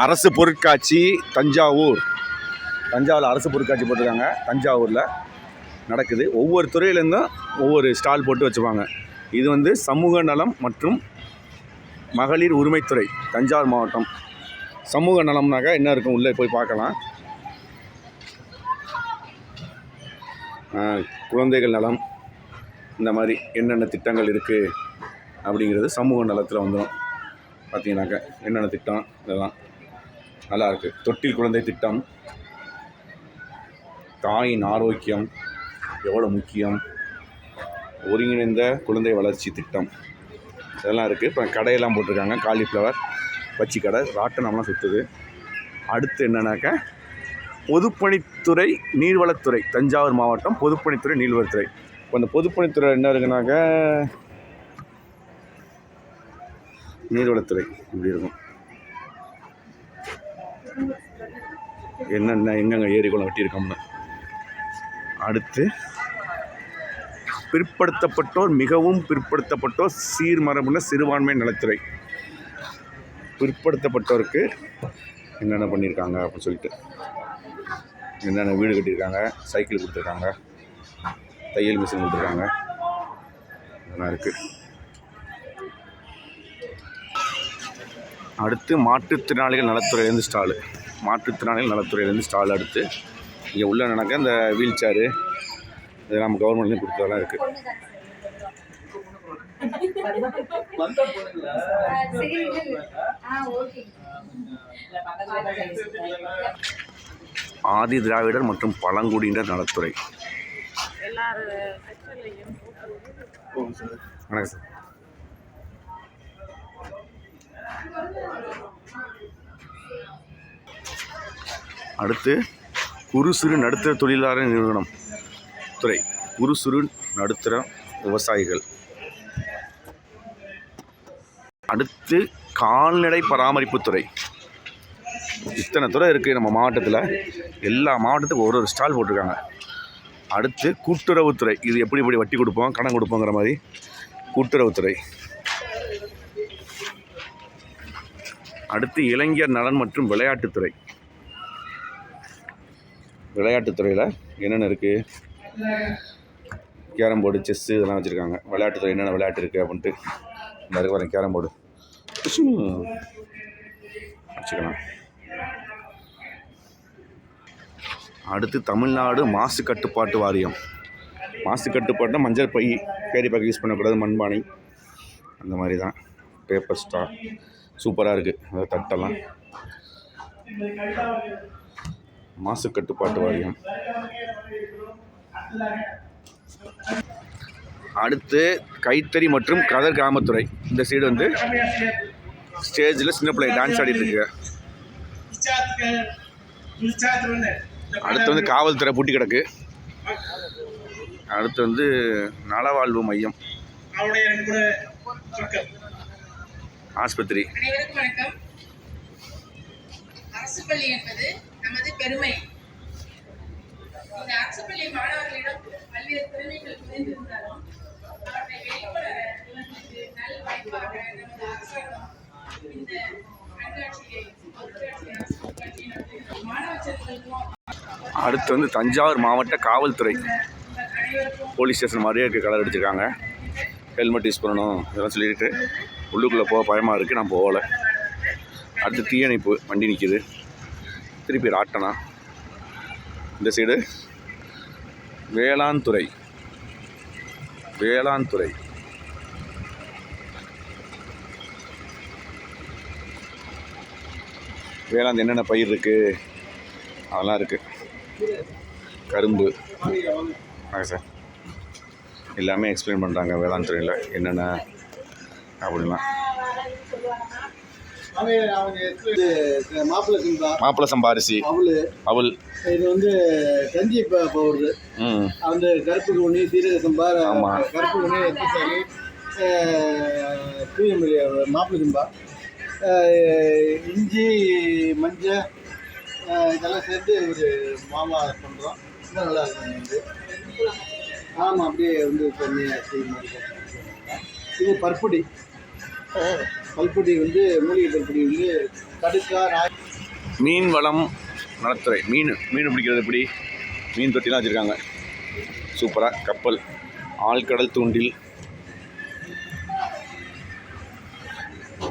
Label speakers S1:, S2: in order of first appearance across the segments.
S1: அரசு பொருட்காட்சி தஞ்சாவூர். தஞ்சாவூர் அரசு பொருட்காட்சி போட்டிருக்காங்க. தஞ்சாவூரில் நடக்குது. ஒவ்வொரு துறையிலேருந்தும் ஒவ்வொரு ஸ்டால் போட்டு வச்சுப்பாங்க. இது வந்து சமூக நலம் மற்றும் மகளிர் உரிமைத்துறை தஞ்சாவூர் மாவட்டம். சமூக நலம்னாக்கா என்ன இருக்கும்? உள்ளே போய் பார்க்கலாம். குழந்தைகள் நலம் இந்த மாதிரி என்னென்ன திட்டங்கள் இருக்குது அப்படிங்கிறது சமூக நலத்தில் வந்துடும் பார்த்தீங்கன்னாக்கா என்னென்ன திட்டம் இதெல்லாம். நல்லா இருக்கு தொட்டில் குழந்தை திட்டம். தாயின் ஆரோக்கியம் எவ்வளோ முக்கியம்? ஒருங்கிணைந்த குழந்தை வளர்ச்சி திட்டம். இதெல்லாம் இருக்குது இப்போ கடையெல்லாம் போட்டிருக்காங்க. காலிஃப்ளவர் பச்சி கடை ராட்டனம்லாம் சுற்றுது அடுத்து என்னன்னாக்கா பொதுப்பணித்துறை நீர்வளத்துறை தஞ்சாவூர் மாவட்டம் பொதுப்பணித்துறை நீர்வளத்துறை. இப்போ இந்த பொதுப்பணித்துறை என்ன இருக்குனாக்கா நீர்வளத்துறை இப்படி இருக்கும். என்னென்ன எங்கெங்க ஏரி குளம் வெட்டியிருக்கோம்னு அடுத்து பிற்படுத்தப்பட்டோர் மிகவும் பிற்படுத்தப்பட்டோர் சீர்மரபுன சிறுபான்மை நலத்துறை. பிற்படுத்தப்பட்டோருக்கு என்னென்ன பண்ணியிருக்காங்க அப்படின்னு சொல்லிட்டு. என்னென்ன வீடு கட்டியிருக்காங்க சைக்கிள் கொடுத்துருக்காங்க தையல் மிஷின் கொடுத்துருக்காங்க நல்லா இருக்குது அடுத்து மாற்றுத்திறனாளிகள் நலத்துறையிலேருந்து ஸ்டாலு மாற்றுத்திறனாளிகள் நலத்துறையிலேருந்து ஸ்டால் அடுத்து இங்கே உள்ள நடக்க இந்த வீல் சேரு இது நம்ம கவர்மெண்ட்லேயும் கொடுத்ததெல்லாம் இருக்குது ஆதி திராவிடர் மற்றும் பழங்குடியினர் நலத்துறை. வணக்கம் சார். அடுத்து குறு சிறு நடுத்தர தொழிலாளர் நிறுவனம். துறை. குறு சிறு நடுத்தர விவசாயிகள். அடுத்து கால்நடை பராமரிப்புத்துறை இத்தனை துறை இருக்குது நம்ம மாவட்டத்தில். எல்லா மாவட்டத்துக்கும் ஒரு ஒரு ஸ்டால் போட்டிருக்காங்க. அடுத்து கூட்டுறவுத்துறை இது எப்படி எப்படி வட்டி கொடுப்போம் கடன் கொடுப்போங்கிற மாதிரி கூட்டுறவுத்துறை அடுத்து இளைஞர் நலன் மற்றும் விளையாட்டுத்துறை விளையாட்டுத்துறையில் என்னென்ன இருக்குது கேரம் போர்டு செஸ்ஸு இதெல்லாம் வச்சுருக்காங்க. விளையாட்டுத்துறை என்னென்ன விளையாட்டு இருக்குது அப்படின்ட்டு. இந்த இருக்கு பாருங்க கேரம் போர்டு. வச்சுக்கலாம். அடுத்து தமிழ்நாடு மாசு கட்டுப்பாட்டு வாரியம். மாசு கட்டுப்பாட்டுனா மஞ்சள் பை கேரி பேக் யூஸ் பண்ணக்கூடாது மண்பானை. அந்த மாதிரி தான். பேப்பர் ஸ்டார் சூப்பராக இருக்குது தட்டெல்லாம் மாசு கட்டுப்பாட்டு வாரியம். அடுத்து கைத்தறி மற்றும் கதர் கிராமத்துறை. இந்த சைடு வந்து ஸ்டேஜில் சின்ன பிள்ளை டான்ஸ் ஆடிட்டு இருக்கு. அடுத்து வந்து காவல்துறை பூட்டி கிடக்கு. அடுத்து வந்து நலவாழ்வு மையம். ஆஸ்பத்திரி.
S2: அரசு பள்ளி என்பது நமது பெருமை. இந்த அரசு பள்ளி மாணவர்களிடம் பல்வேறு திறமைகள் புரிந்திருந்தாலும் அவற்றை வெளிப்பட இவர்களுக்கு நல் வாய்ப்பாக நமது அரசாங்கம் இந்த கண்காட்சியை பொருட்காட்சி அரசு பொருட்காட்சியை நடத்துகிறது மாணவ செல்வங்களுக்கும்
S1: அடுத்து வந்து தஞ்சாவூர் மாவட்ட காவல்துறை. போலீஸ் ஸ்டேஷன் மாதிரியே இருக்குது கலர் அடிச்சிருக்காங்க. ஹெல்மெட் யூஸ் பண்ணணும் இதெல்லாம் சொல்லிட்டு உள்ளுக்குள்ளே போக பயமாக இருக்குது நான் போகலை. அடுத்து தீயணைப்பு வண்டி நிற்கிது திருப்பி ராட்டனா? இந்த சைடு. வேளாண் துறை வேளாண் துறை வேளாண் என்னென்ன பயிர் இருக்குது அதெல்லாம் இருக்குது கரும்பு. ஆ சார். எல்லாமே எக்ஸ்பிளைன் பண்ணுறாங்க வேளாண் துறையில் என்னென்ன அப்படிலாம்
S3: மாப்பிள்ளை சிம்பா
S1: மாப்பிள்ளை சம்பா அரிசி
S3: அவளு.
S1: அவல்
S3: இது வந்து கஞ்சி பவுடரு. அந்த கருப்பு குனி சீரக சம்பா. கருப்பு குனி எத்திசாலி தூயமல்லி மாப்பிள்ளை சிம்பா. இஞ்சி மஞ்சள் இதெல்லாம் சேர்த்து ஒரு மாமா பண்ணுறோம் ரொம்ப நல்லா இருக்கும் வந்து ஆமாம் அப்படியே வந்து பண்ணி செய்ய மாதிரி இது பருப்பொடி. பல்பொடி வந்து மூலிகை பல்பொடி வந்து கடுக்கா ராய்
S1: மீன் வளம் நலத்துறை. மீன் மீன் பிடிக்கிறது எப்படி? மீன் தொட்டிலாம் வச்சுருக்காங்க. சூப்பராக கப்பல் ஆழ்கடல் தூண்டில்.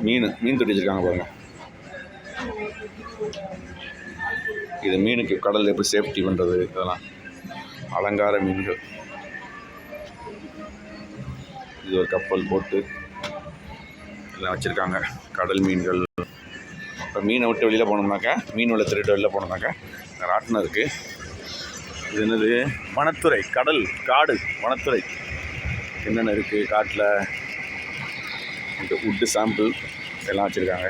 S1: மீன் மீன் தொட்டி வச்சுருக்காங்க பாருங்க. இது மீனுக்கு கடல் எப்படி சேஃப்டி பண்ணுறது இதெல்லாம். அலங்கார மீன்கள். இது ஒரு கப்பல் போட்டு எல்லாம் வச்சுருக்காங்க. கடல் மீன்கள். இப்போ மீனை விட்டு வெளியில் போனோம்னாக்கா மீன் உள்ள திருட்டு வெளியில் போனோம்னாக்கா ராட்டினம் இருக்குது இது என்னது? வனத்துறை கடல் காடு வனத்துறை. என்னென்ன இருக்குது காட்டில்? இந்த உட்டு சாம்பிள் எல்லாம் வச்சுருக்காங்க.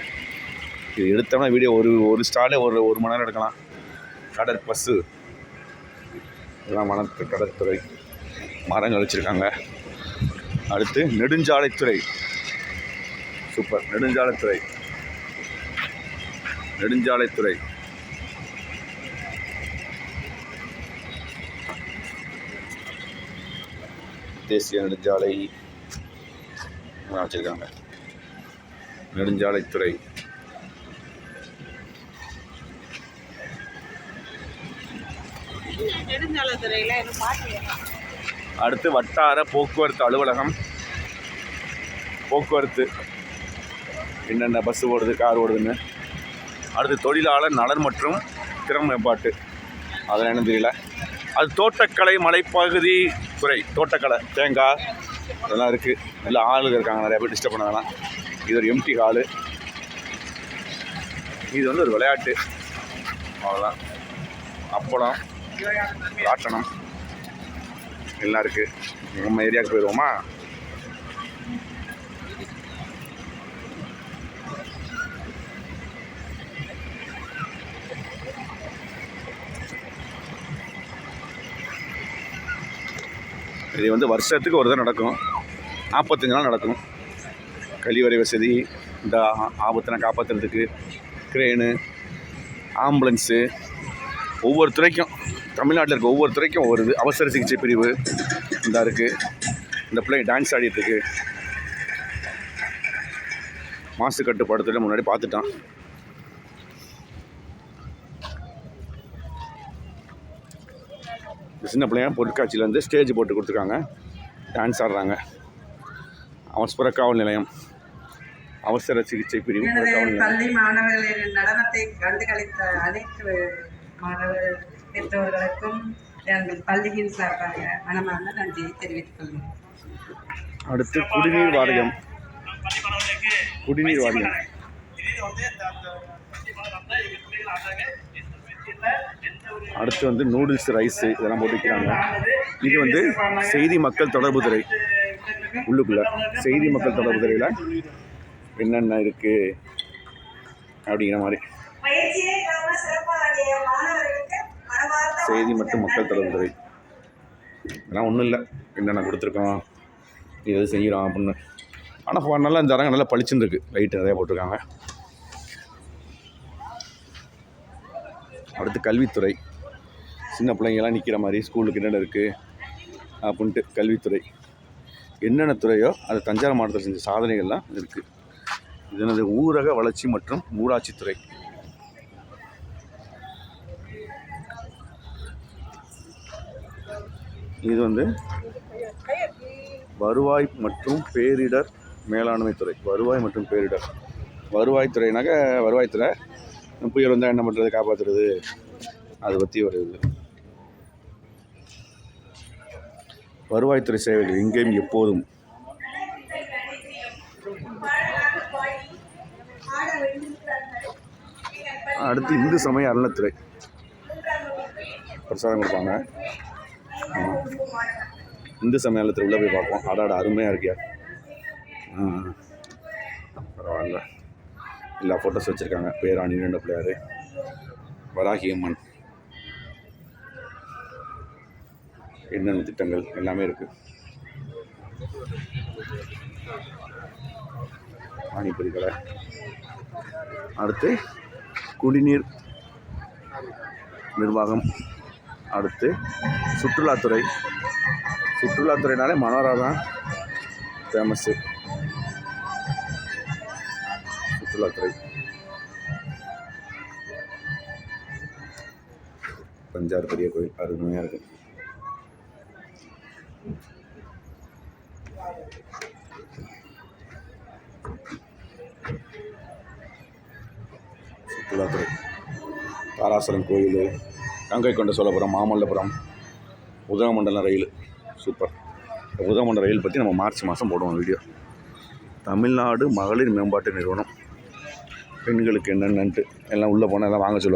S1: இது எடுத்தோம்னா வீடியோ ஒரு ஒரு ஸ்டாலே ஒரு ஒரு மணி நேரம் எடுக்கலாம். கடற்பசு இதெல்லாம் வனத்து கடற்துறை. மரங்கள் வச்சுருக்காங்க. அடுத்து நெடுஞ்சாலைத்துறை. சூப்பர். நெடுஞ்சாலைத்துறை. நெடுஞ்சாலைத்துறை. தேசிய நெடுஞ்சாலை வச்சுருக்காங்க. நெடுஞ்சாலைத்துறை. அடுத்து வட்டார போக்குவரத்து அலுவலகம். போக்குவரத்து என்னென்ன பஸ் ஓடுது கார் ஓடுதுன்னு. அடுத்து தொழிலாளர் நலன் மற்றும் திறன் மேம்பாட்டு. அதெல்லாம் என்ன தெரியல. அது தோட்டக்கலை மலைப்பகுதி துறை தோட்டக்கலை தேங்காய் அதெல்லாம் இருக்குது நல்லா ஆளுங்க இருக்காங்க நிறைய பேர் டிஸ்டர்ப் பண்ண வேணாம் இது ஒரு எம்டி ஹாலு இது வந்து ஒரு விளையாட்டு. அவ்வளோதான் அப்பளம் ராட்டணம் எல்லாம் இருக்குது நம்ம ஏரியாவுக்கு போயிடுவோமா இது வந்து வருஷத்துக்கு ஒரு தான் நடக்கும். நாற்பத்தஞ்சு நாள் நடக்கும். கழிவறை வசதி இந்த ஆ- ஆபத்தினை காப்பாற்றுறதுக்கு க்ரேனு ஆம்புலன்ஸு ஒவ்வொரு துறைக்கும் தமிழ்நாட்டில் இருக்க ஒவ்வொரு துறைக்கும் ஒவ்வொரு இது அவசர சிகிச்சை பிரிவு இந்த இருக்குது இந்த பிள்ளை டான்ஸ் ஆடிட்டுருக்கு மாசு கட்டுப்பாடுத்துல முன்னாடி பார்த்துட்டான். சின்ன பிள்ளைங்க பொருட்காட்சியில் வந்து ஸ்டேஜ் போட்டு கொடுத்துருக்காங்க. டான்ஸ் ஆடுறாங்க. அவசர காவல் நிலையம். அவசர சிகிச்சை பிரிவு
S4: பள்ளி மாணவர்களின் நடனத்தை கண்டுகளித்த அனைத்து மாணவர் பெற்றோர்களுக்கும் எங்கள் பள்ளியின் சார்பாக மனமார்ந்த நன்றியை தெரிவித்துக் கொள்கிறேன்.
S1: அடுத்து குடிநீர் வாரியம். குடிநீர் வாரியம். அடுத்து வந்து நூடுல்ஸ் ரைஸு இதெல்லாம் போட்டு விற்கிறாங்க இது வந்து செய்தி மக்கள் தொடர்பு துறை. உள்ளுக்குள்ளே செய்தி மக்கள் தொடர்பு துறையில் என்னென்ன இருக்குது அப்படிங்கிற மாதிரி. செய்தி மற்றும் மக்கள் தொடர்பு துறை. இதெல்லாம் ஒன்றும் இல்லை. என்னென்ன கொடுத்துருக்கோம் இது எது செய்கிறோம் அப்படின்னு. ஆனால் நல்லா இந்த அரங்க நல்லா பளிச்சுன்னு இருக்கு லைட்டு நிறையா போட்டிருக்காங்க. அடுத்து கல்வித்துறை. சின்ன பிள்ளைங்கெல்லாம் நிற்கிற மாதிரி ஸ்கூலுக்கு என்னென்ன இருக்குது அப்படின்ட்டு கல்வித்துறை. என்னென்ன துறையோ அது தஞ்சாவூர் மாவட்டத்தில் செஞ்ச சாதனைகள்லாம் இருக்குது இதனது ஊரக வளர்ச்சி மற்றும் ஊராட்சித்துறை இது வந்து வருவாய் மற்றும் பேரிடர் மேலாண்மை துறை. வருவாய் மற்றும் பேரிடர். வருவாய்த்துறைனாக்க வருவாய்த்துறை புயல் வந்தால் என்ன பண்ணுறது காப்பாற்றுறது அதை பற்றி ஒரு இது. வருவாய்த்துறை சேவைகள் எங்கேயும் எப்போதும். அடுத்து இந்து சமய அறநிலைத்துறை பிரசாதம் கொடுப்பாங்க. இந்து சமய அறநிலையத்துறை உள்ளே போய் பார்ப்போம். அடாட அருமையாக இருக்கியா? பரவாயில்ல. எல்லா ஃபோட்டோஸ் வச்சுருக்காங்க. பேராணி ரெண்டு பிள்ளையார் வராகி அம்மன். என்னென்ன திட்டங்கள் எல்லாமே இருக்குது பானிபுரி கடை. அடுத்து குடிநீர் நிர்வாகம். அடுத்து சுற்றுலாத்துறை. சுற்றுலாத்துறைனாலே மனோரா தான் ஃபேமஸ்ஸு சுற்றுலாத்துறை தஞ்சாவூர் பெரிய கோயில் அருமையாக இருக்குது சுற்றுலாத்துறை. தாராசுரம் கோயில் கங்கை கொண்ட சோழபுரம் மாமல்லபுரம் உதகமண்டலம் ரயில். சூப்பர் இந்த உதகமண்டலம் ரயில் பற்றி நம்ம மார்ச் மாதம் போடுவோம் வீடியோ. தமிழ்நாடு மகளிர் மேம்பாட்டு நிறுவனம். பெண்களுக்கு என்னென்னன்ட்டு எல்லாம் உள்ளே போனால் எல்லாம் வாங்க சொல்லுவாங்க.